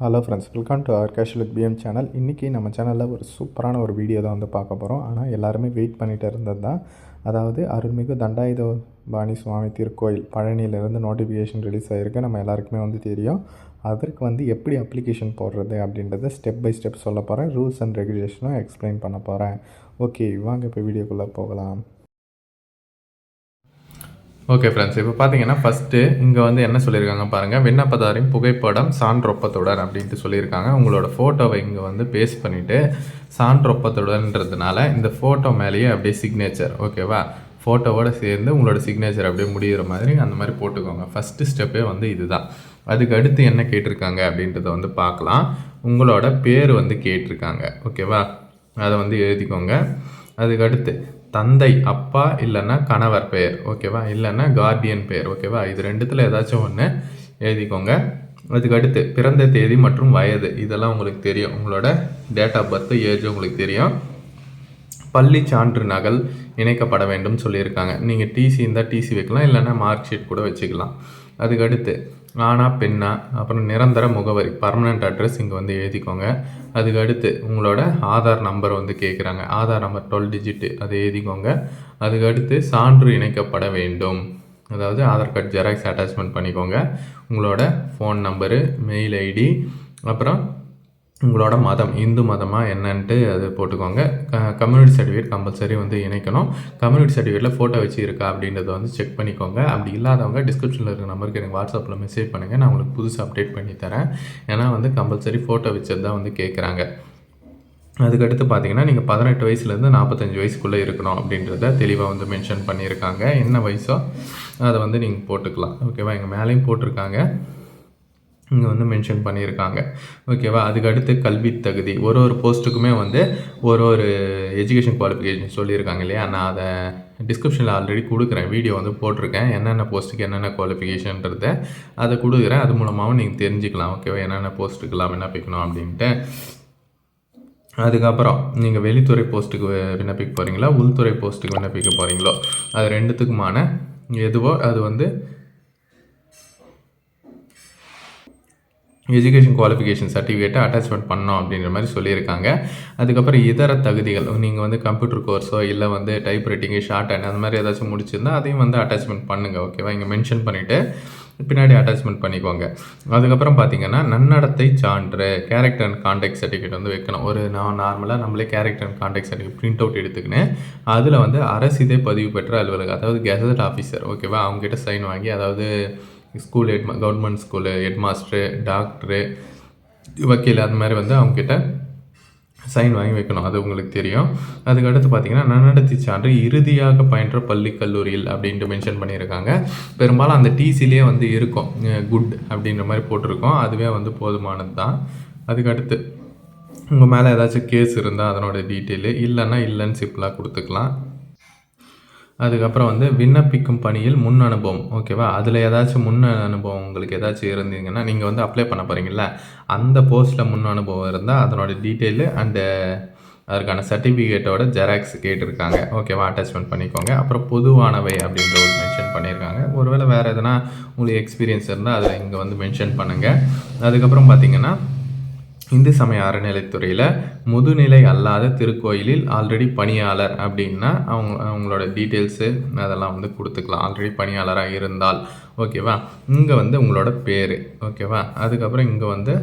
Hello friends welcome to our casual PM channel இன்றைக்கி நம்ம சேனலில் ஒரு சூப்பரான ஒரு வீடியோ தான் வந்து பார்க்க போகிறோம் ஆனால் எல்லாருமே வெயிட் பண்ணிகிட்டு இருந்தது தான். அதாவது அருள்மிகு தண்டாயுத பாணி சுவாமி திருக்கோயில் பழனியிலேருந்து நோட்டிஃபிகேஷன் ரிலீஸ் ஆகிருக்கு நம்ம எல்லாருக்குமே வந்து தெரியும். அதற்கு வந்து எப்படி அப்ளிகேஷன் போடுறது அப்படின்றத ஸ்டெப் பை ஸ்டெப் சொல்ல போகிறேன் ரூல்ஸ் அண்ட் ரெகுலேஷனும் எக்ஸ்பிளைன் பண்ண போகிறேன் ஓகே வாங்க இப்போ வீடியோக்குள்ளே போகலாம். ஓகே ஃப்ரெண்ட்ஸ் இப்போ பார்த்தீங்கன்னா ஃபஸ்ட்டு இங்கே வந்து என்ன சொல்லியிருக்காங்க பாருங்கள் விண்ணப்பதாரின் புகைப்படம் சான்றொப்பத்துடன் அப்படின்ட்டு சொல்லியிருக்காங்க. உங்களோட ஃபோட்டோவை இங்கே வந்து பேஸ்ட் பண்ணிவிட்டு சான்றொப்பத்துடன்றதுனால இந்த ஃபோட்டோ மேலேயே அப்படியே சிக்னேச்சர் ஓகேவா ஃபோட்டோவோட சேர்ந்து உங்களோட சிக்னேச்சர் அப்படியே முடிகிற மாதிரி அந்த மாதிரி போட்டுக்கோங்க. ஃபஸ்ட்டு ஸ்டெப்பே வந்து இதுதான். அதுக்கு அடுத்து என்ன கேட்டிருக்காங்க அப்படின்றத வந்து பார்க்கலாம். உங்களோட பேர் வந்து கேட்டிருக்காங்க. ஓகேவா அதை வந்து எழுதிக்கோங்க. அதுக்கு அடுத்து தந்தை அப்பா இல்லைன்னா கணவர் பெயர் ஓகேவா இல்லைன்னா கார்டியன் பெயர் ஓகேவா இது ரெண்டுத்தில் ஏதாச்சும் ஒன்று எழுதிக்கோங்க. அதுக்கு அடுத்து பிறந்த தேதி மற்றும் வயது. இதெல்லாம் உங்களுக்கு தெரியும். உங்களோட டேட் ஆஃப் பர்த் ஏஜ் உங்களுக்கு தெரியும். பள்ளி சான்று நகல் இணைக்கப்பட வேண்டும் சொல்லியிருக்காங்க. நீங்கள் டிசி இருந்தால் டிசி வைக்கலாம் இல்லைன்னா மார்க் ஷீட் கூட வச்சுக்கலாம். அதுக்கு அடுத்து ஆனா பெண்ணா அப்புறம் நிரந்தர முகவரி பர்மனெண்ட் அட்ரஸ் இங்கே வந்து எழுதிக்கோங்க. அதுக்கு அடுத்து உங்களோட ஆதார் நம்பர் வந்து கேட்குறாங்க ஆதார் நம்பர் டுவெல் டிஜிட்டு அதை எழுதிக்கோங்க. அதுக்கு அடுத்து சான்று இணைக்கப்பட வேண்டும். அதாவது ஆதார் கார்டு ஜெராக்ஸ் அட்டாச்மெண்ட் பண்ணிக்கோங்க. உங்களோட ஃபோன் நம்பரு மெயில் ஐடி அப்புறம் உங்களோட மதம் இந்து மதமாக என்னன்ட்டு அது போட்டுக்கோங்க. கம்யூனிட்டி சர்டிஃபிகேட் கம்பல்சரி வந்து இணைக்கணும். கம்யூனிட்டி சர்டிஃபிகேட்டில் ஃபோட்டோ வச்சு இருக்கா அப்படின்றத வந்து செக் பண்ணிக்கோங்க. அப்படி இல்லாதவங்க டிஸ்கிரிப்ஷனில் இருக்கிற நம்பருக்கு எனக்கு வாட்ஸ்அப்பில் மெசேஜ் பண்ணுங்கள் நான் உங்களுக்கு புதுசாக அப்டேட் பண்ணி தரேன். ஏன்னா வந்து கம்பல்சரி ஃபோட்டோ வச்சது தான் வந்து கேட்குறாங்க அதுக்கடுத்து பார்த்தீங்கன்னா நீங்கள் பதினெட்டு வயசுலேருந்து நாற்பத்தஞ்சு வயசுக்குள்ளே இருக்கணும் அப்படின்றத தெளிவாக வந்து மென்ஷன் பண்ணியிருக்காங்க. என்ன வயசோ அதை வந்து நீங்கள் போட்டுக்கலாம். ஓகேவா எங்கள் மேலேயும் போட்டிருக்காங்க. இங்கே வந்து மென்ஷன் பண்ணியிருக்காங்க. ஓகேவா அதுக்கு அடுத்து கல்வி தகுதி. ஒரு ஒரு போஸ்ட்டுக்குமே வந்து ஒரு ஒரு எஜுகேஷன் குவாலிஃபிகேஷன் சொல்லியிருக்காங்க இல்லையா? நான் அதை டிஸ்கிரிப்ஷனில் ஆல்ரெடி கொடுக்குறேன். வீடியோ வந்து போட்டிருக்கேன். என்னென்ன போஸ்ட்டுக்கு என்னென்ன குவாலிஃபிகேஷன்றத அதை கொடுக்குறேன். அது மூலமாகவும் நீங்கள் தெரிஞ்சுக்கலாம். ஓகேவா என்னென்ன போஸ்ட்டுக்கெல்லாம் விண்ணப்பிக்கணும் அப்படின்ட்டு. அதுக்கப்புறம் நீங்கள் வெளித்துறை போஸ்ட்டுக்கு விண்ணப்பிக்க போகிறீங்களா உள்துறை போஸ்ட்டுக்கு விண்ணப்பிக்க போகிறீங்களோ அது ரெண்டுத்துக்குமான எதுவோ அது வந்து எஜுகேஷன் குவாலிஃபிகேஷன் சர்டிஃபிகேட்டை அட்டாச்மெண்ட் பண்ணோம் அப்படின்ற மாதிரி சொல்லியிருக்காங்க. அதுக்கப்புறம் இதர தகுதிகள் நீங்கள் வந்து கம்ப்யூட்டர் கோர்ஸோ இல்லை வந்து டைப் ரைட்டிங்கு ஷார்ட் ஹேண்ட் அந்த மாதிரி ஏதாச்சும் முடிச்சிருந்தா அதையும் வந்து அட்டாச்மெண்ட் பண்ணுங்கள் ஓகேவா இங்கே மென்ஷன் பண்ணிவிட்டு பின்னாடி அட்டாச்மெண்ட் பண்ணிக்கோங்க. அதுக்கப்புறம் பார்த்தீங்கன்னா நன்னடத்தை சான்று கேரக்டர் அண்ட் கான்டாக்ட் சர்டிஃபிகேட் வந்து வைக்கணும். ஒரு நான் நார்மலாக நம்மளே character and conduct certificate print out எடுத்துக்கினேன் அதில் வந்து அரசிதே பதிவு பெற்ற அலுவலகம் அதாவது கெசட் ஆஃபீஸர் ஓகேவா அவங்ககிட்ட சைன் வாங்கி அதாவது school head government school head master doctor வக்கீல் அந்த மாதிரி வந்து அவங்கக்கிட்ட சைன் வாங்கி வைக்கணும். அது உங்களுக்கு தெரியும். அதுக்கடுத்து பார்த்தீங்கன்னா நன்னடத்தை சான்று இறுதியாக பயின்ற பள்ளி கல்லூரியில் அப்படின்ட்டு மென்ஷன் பண்ணியிருக்காங்க. பெரும்பாலும் அந்த டிசிலே வந்து இருக்கும். குட் அப்படின்ற மாதிரி போட்டிருக்கோம். அதுவே வந்து போதுமானது தான் அதுக்கடுத்து உங்கள் மேலே ஏதாச்சும் கேஸ் இருந்தால் அதனோட டீட்டெயிலு இல்லைன்னா இல்லைன்னு சிம்பிளாக கொடுத்துக்கலாம். அதுக்கப்புறம் வந்து விண்ணப்பிக்கும் பணியில் முன் அனுபவம் ஓகேவா அதில் ஏதாச்சும் முன் அனுபவம் உங்களுக்கு ஏதாச்சும் இருந்தீங்கன்னா நீங்கள் வந்து அப்ளை பண்ண போகிறீங்களா அந்த போஸ்ட்டில் முன் அனுபவம் இருந்தால் அதனோட டீட்டெயிலு அண்டு அதற்கான சர்டிஃபிகேட்டோட ஜெராக்ஸ் கேட்டிருக்காங்க. ஓகேவா அட்டாச்மெண்ட் பண்ணிக்கோங்க. அப்புறம் பொதுவானவை அப்படின்ற ஒரு மென்ஷன் பண்ணியிருக்காங்க ஒருவேளை வேறு எதனா உங்களுக்கு எக்ஸ்பீரியன்ஸ் இருந்தால் அதில் இங்கே வந்து மென்ஷன் பண்ணுங்கள் அதுக்கப்புறம் பார்த்தீங்கன்னா இந்து சமய அறநிலைத்துறையில் முதுநிலை அல்லாத திருக்கோயிலில் ஆல்ரெடி பணியாளர் அப்படின்னா அவங்க அவங்களோட டீட்டெயில்ஸு அதெல்லாம் வந்து கொடுத்துக்கலாம். ஆல்ரெடி பணியாளராக இருந்தால். ஓகேவா இங்கே வந்து உங்களோட பேர். ஓகேவா அதுக்கப்புறம் இங்கே வந்து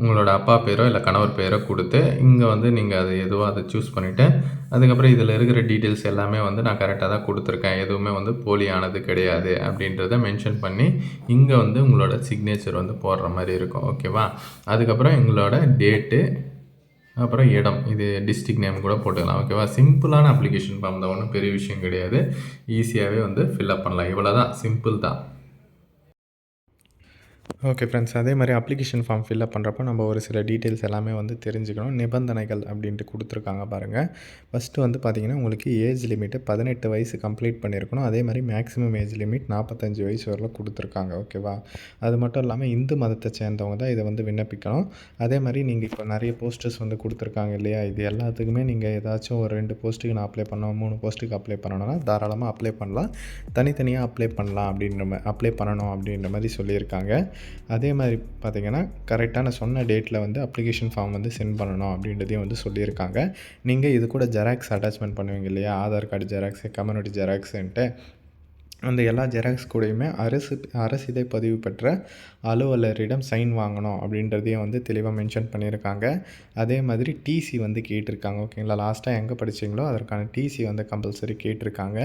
உங்களோட அப்பா பேரோ இல்லை கணவர் பேரோ கொடுத்து இங்கே வந்து நீங்கள் அது எதுவோ அதை சூஸ் பண்ணிவிட்டு அதுக்கப்புறம் இதில் இருக்கிற டீட்டெயில்ஸ் எல்லாமே வந்து நான் கரெக்டாக தான் கொடுத்துருக்கேன். எதுவுமே வந்து போலியானது கிடையாது அப்படின்றத மென்ஷன் பண்ணி இங்கே வந்து உங்களோட சிக்னேச்சர் வந்து போடுற மாதிரி இருக்கும். ஓகேவா அதுக்கப்புறம் எங்களோட டேட்டு அப்புறம் இடம். இது டிஸ்ட்ரிக் நேம் கூட போட்டுக்கலாம். ஓகேவா சிம்பிளான அப்ளிகேஷன் ஃபார்ம் தான். ஒன்றும் பெரிய விஷயம் கிடையாது. ஈஸியாகவே வந்து ஃபில்அப் பண்ணலாம். இவ்வளோ தான் சிம்பிள் தான். ஓகே ஃப்ரெண்ட்ஸ் அதே மாதிரி அப்ளிகேஷன் ஃபார்ம் ஃபில்அப் பண்ணுறப்போ நம்ம ஒரு சில டீட்டெயில்ஸ் எல்லாமே வந்து தெரிஞ்சுக்கணும். நிபந்தனைகள் அப்படின்ட்டு கொடுத்துருக்காங்க பாருங்கள் ஃபஸ்ட்டு வந்து பார்த்திங்கன்னா உங்களுக்கு ஏஜ் லிமிட்டு பதினெட்டு வயசு கம்ப்ளீட் பண்ணியிருக்கணும் அதே மாதிரி மேக்ஸிமம் ஏஜ் லிமிட் நாற்பத்தஞ்சு வயசு வரலாம் கொடுத்துருக்காங்க. ஓகேவா அது மட்டும் இல்லாமல் இந்து மதத்தை சேர்ந்தவங்க தான் இதை வந்து விண்ணப்பிக்கணும். அதே மாதிரி நீங்கள் இப்போ நிறைய போஸ்டர்ஸ் வந்து கொடுத்துருக்காங்க இல்லையா? இது எல்லாத்துக்குமே நீங்கள் ஏதாச்சும் ஒரு ரெண்டு போஸ்ட்டுக்கு நான் அப்ளை பண்ணணும் மூணு போஸ்ட்டுக்கு அப்ளை பண்ணணும்னா தாராளமாக அப்ளை பண்ணலாம். தனித்தனியாக அப்ளை பண்ணலாம் அப்படின்ற மாதிரி அப்ளை பண்ணணும் அப்படின்ற மாதிரி சொல்லியிருக்காங்க. அதே மாதிரி பார்த்தீங்கன்னா கரெக்டான சொன்ன டேட்டில் வந்து அப்ளிகேஷன் ஃபார்ம் வந்து சென்ட் பண்ணணும் அப்படின்றதையும் வந்து சொல்லியிருக்காங்க. நீங்கள் இது கூட ஜெராக்ஸ் அட்டாச்மெண்ட் பண்ணுவீங்க இல்லையா? ஆதார் கார்டு ஜெராக்ஸு கம்யூனிட்டி ஜெராக்ஸுன்ட்டு அந்த எல்லா ஜெராக்ஸ் கூடயுமே அரசு அரசிதை பதிவு பெற்ற அலுவலரிடம் சைன் வாங்கணும் அப்படின்றதையும் வந்து தெளிவாக மென்ஷன் பண்ணியிருக்காங்க. அதே மாதிரி டிசி வந்து கேட்டிருக்காங்க ஓகேங்களா லாஸ்ட்டாக எங்கே படிச்சீங்களோ அதற்கான டிசி வந்து கம்பல்சரி கேட்டிருக்காங்க.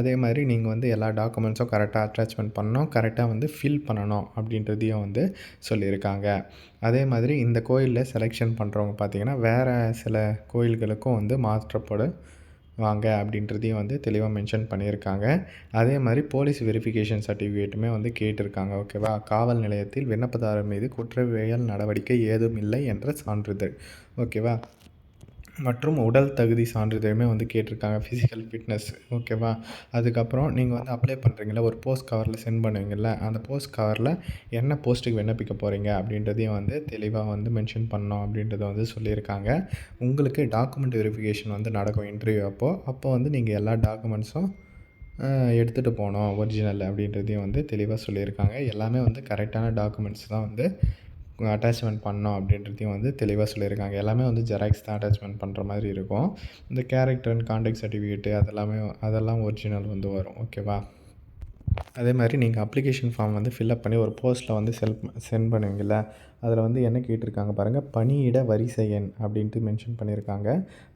அதே மாதிரி நீங்கள் வந்து எல்லா டாக்குமெண்ட்ஸும் கரெக்டாக அட்டாச்மெண்ட் பண்ணணும் கரெக்டாக வந்து ஃபில் பண்ணணும் அப்படின்றதையும் வந்து சொல்லியிருக்காங்க. அதே மாதிரி இந்த கோயிலில் செலெக்ஷன் பண்ணுறவங்க பார்த்தீங்கன்னா வேறு சில கோயில்களுக்கும் வந்து மாற்றப்படும் வாங்க அப்படின்றதையும் வந்து தெளிவாக மென்ஷன் பண்ணியிருக்காங்க. அதே மாதிரி போலீஸ் வெரிஃபிகேஷன் சர்டிஃபிகேட்டுமே வந்து கேட்டிருக்காங்க. ஓகேவா காவல் நிலையத்தில் விண்ணப்பதாரர் மீது குற்றவியல் நடவடிக்கை ஏதும் இல்லை என்ற சான்றிதழ். ஓகேவா மற்றும் உடல் தகுதி சான்றிதழுமே வந்து கேட்டிருக்காங்க ஃபிசிக்கல் ஃபிட்னஸ் ஓகேவா அதுக்கப்புறம் நீங்கள் வந்து அப்ளை பண்ணுறீங்களா ஒரு போஸ்ட் கவரில் சென்ட் பண்ணுவீங்கள்ல அந்த போஸ்ட் கவரில் என்ன போஸ்ட்டுக்கு விண்ணப்பிக்க போகிறீங்க அப்படின்றதையும் வந்து தெளிவாக வந்து மென்ஷன் பண்ணோம் அப்படின்றத வந்து சொல்லியிருக்காங்க. உங்களுக்கு டாக்குமெண்ட் வெரிஃபிகேஷன் வந்து நடக்கும் இன்டர்வியூ அப்போது அப்போ வந்து நீங்கள் எல்லா டாக்குமெண்ட்ஸும் எடுத்துகிட்டு போனோம் ஒரிஜினல் அப்படின்றதையும் வந்து தெளிவாக சொல்லியிருக்காங்க. எல்லாமே வந்து கரெக்டான டாக்குமெண்ட்ஸ் தான் வந்து அட்டாச்மெண்ட் பண்ணோம் அப்படின்றதையும் வந்து தெளிவாக சொல்லியிருக்காங்க. எல்லாமே வந்து ஜெராக்ஸ் தான் அட்டாச்மெண்ட் பண்ணுற மாதிரி இருக்கும். இந்த கேரக்டர் அண்ட் கான்டாக்ட் சர்டிஃபிகேட்டு அதெல்லாமே அதெல்லாம் ஒரிஜினல் வந்து வரும். ஓகேவா அதே மாதிரி நீங்கள் அப்ளிகேஷன் ஃபார்ம் வந்து ஃபில்அப் பண்ணி ஒரு போஸ்ட்டில் வந்து செல் சென்ட் பண்ணுவீங்கள்ல அதில் வந்து என்ன கேட்டிருக்காங்க பாருங்கள் பணியிட வரிசை எண் அப்படின்ட்டு மென்ஷன் பண்ணியிருக்காங்க.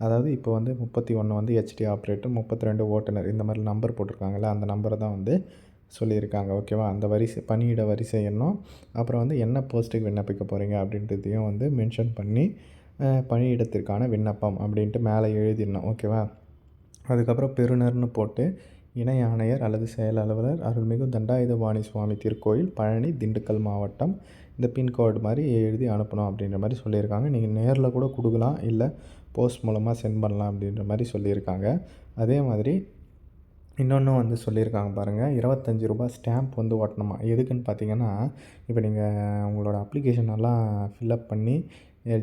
அதாவது இப்போ வந்து முப்பத்தி ஒன்று வந்து ஹெச்டி ஆப்ரேட்டர் முப்பத்தி ரெண்டு ஓட்டுநர் இந்த மாதிரி நம்பர் போட்டிருக்காங்கல்ல? அந்த நம்பரை தான் வந்து சொல்லியிருக்காங்க ஓகேவா? அந்த வரிசை பணியிட வரிசை எண்ணும். அப்புறம் வந்து என்ன போஸ்ட்டுக்கு விண்ணப்பிக்க போகிறீங்க அப்படின்றதையும் வந்து மென்ஷன் பண்ணி பணியிடத்திற்கான விண்ணப்பம் அப்படின்ட்டு மேலே எழுதிடணும் ஓகேவா? அதுக்கப்புறம் பெறுநர்னு போட்டு இணை ஆணையர் அல்லது செயல் அலுவலர் அருள்மிகு தண்டாயுதபாணி சுவாமி திருக்கோயில் பழனி திண்டுக்கல் மாவட்டம் இந்த பின்கோடு மாதிரி எழுதி அனுப்பணும் அப்படின்ற மாதிரி சொல்லியிருக்காங்க. நீங்கள் நேரில் கூட கொடுக்கலாம் இல்லை போஸ்ட் மூலமாக சென்ட் பண்ணலாம் அப்படின்ற மாதிரி சொல்லியிருக்காங்க. அதே மாதிரி இன்னொன்று வந்து சொல்லியிருக்காங்க பாருங்கள் இருபத்தஞ்சி ரூபாய் ஸ்டாம்ப் வந்து ஒட்டணுமா? எதுக்குன்னு பார்த்தீங்கன்னா இப்போ நீங்கள் உங்களோட அப்ளிகேஷன் எல்லாம் ஃபில்அப் பண்ணி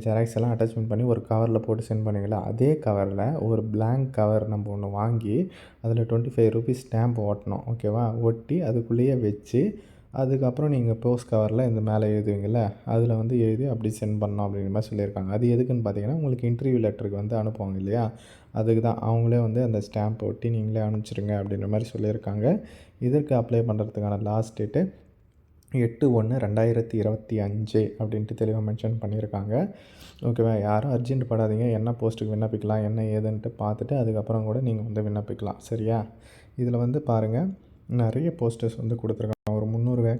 ஜெராக்ஸ் எல்லாம் அட்டாச்மெண்ட் பண்ணி ஒரு கவரில் போட்டு சென்ட் பண்ணுவீங்களா அதே கவரில் ஒரு பிளாங்க் கவர் நம்ம ஒன்று வாங்கி அதில் டுவெண்ட்டி ஃபைவ் ருபீஸ் ஸ்டாம்ப் ஓட்டணும் ஓகேவா ஒட்டி அதுக்குள்ளேயே வச்சு அதுக்கப்புறம் நீங்கள் போஸ்ட் கவரில் இந்த மேலே எழுதுவீங்கள்ல அதில் வந்து எழுதி அப்படி சென்ட் பண்ணோம் அப்படிங்கிற மாதிரி சொல்லியிருக்காங்க. அது எதுக்குன்னு பார்த்தீங்கன்னா உங்களுக்கு இன்டர்வியூ லெட்டருக்கு வந்து அனுப்புவாங்க இல்லையா? அதுக்கு தான் அவங்களே வந்து அந்த ஸ்டாம்ப் ஒட்டி நீங்களே அனுப்பிச்சிருங்க அப்படின்ற மாதிரி சொல்லியிருக்காங்க. இதற்கு அப்ளை பண்ணுறதுக்கான லாஸ்ட் டேட்டு எட்டு ஒன்று ரெண்டாயிரத்தி இருபத்தி அஞ்சு அப்படின்ட்டு தெளிவாக மென்ஷன் பண்ணியிருக்காங்க. ஓகேவா யாரும் அர்ஜென்ட் படாதீங்க. என்ன போஸ்ட்டுக்கு விண்ணப்பிக்கலாம் என்ன ஏதுன்ட்டு பார்த்துட்டு அதுக்கப்புறம் கூட நீங்கள் வந்து விண்ணப்பிக்கலாம். சரியா? இதில் வந்து பாருங்கள் நிறைய போஸ்டர்ஸ் வந்து கொடுத்துருக்காங்க.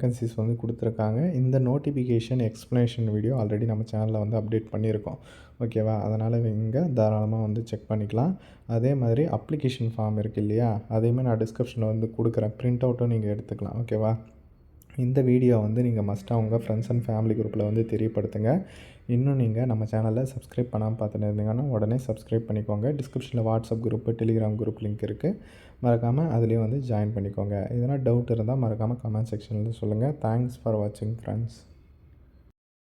வேக்கன்சிஸ் வந்து கொடுத்துருக்காங்க. இந்த நோட்டிஃபிகேஷன் எக்ஸ்ப்ளனேஷன் வீடியோ ஆல்ரெடி நம்ம சேனலில் வந்து அப்டேட் பண்ணியிருக்கோம். ஓகேவா அதனால் இங்கே தாராளமாக வந்து செக் பண்ணிக்கலாம். அதே மாதிரி அப்ளிகேஷன் ஃபார்ம் இருக்குது இல்லையா? அதையுமே நான் டிஸ்கிரிப்ஷனில் வந்து கொடுக்குறேன். பிரிண்ட் அவுட்டும் நீங்கள் எடுத்துக்கலாம் ஓகேவா இந்த வீடியோ வந்து நீங்கள் மஸ்ட்டாக உங்கள் ஃப்ரெண்ட்ஸ் அண்ட் ஃபேமிலி குரூப்பில் வந்து தெரியப்படுத்துங்க. இன்னும் நீங்கள் நம்ம சேனலை சப்ஸ்கிரைப் பண்ணாமல் பார்த்துட்டு இருந்தீங்கன்னா உடனே சப்ஸ்கிரைப் பண்ணிக்கோங்க. டிஸ்கிரிப்ஷனில் WhatsApp group Telegram group link இருக்குது மறக்காமல் அதுலேயும் வந்து ஜாயின் பண்ணிக்கோங்க. எதனா டவுட் இருந்தால் மறக்காமல் கமெண்ட் செக்ஷனில் சொல்லுங்கள் தேங்க்ஸ் ஃபார் வாட்சிங் ஃப்ரெண்ட்ஸ்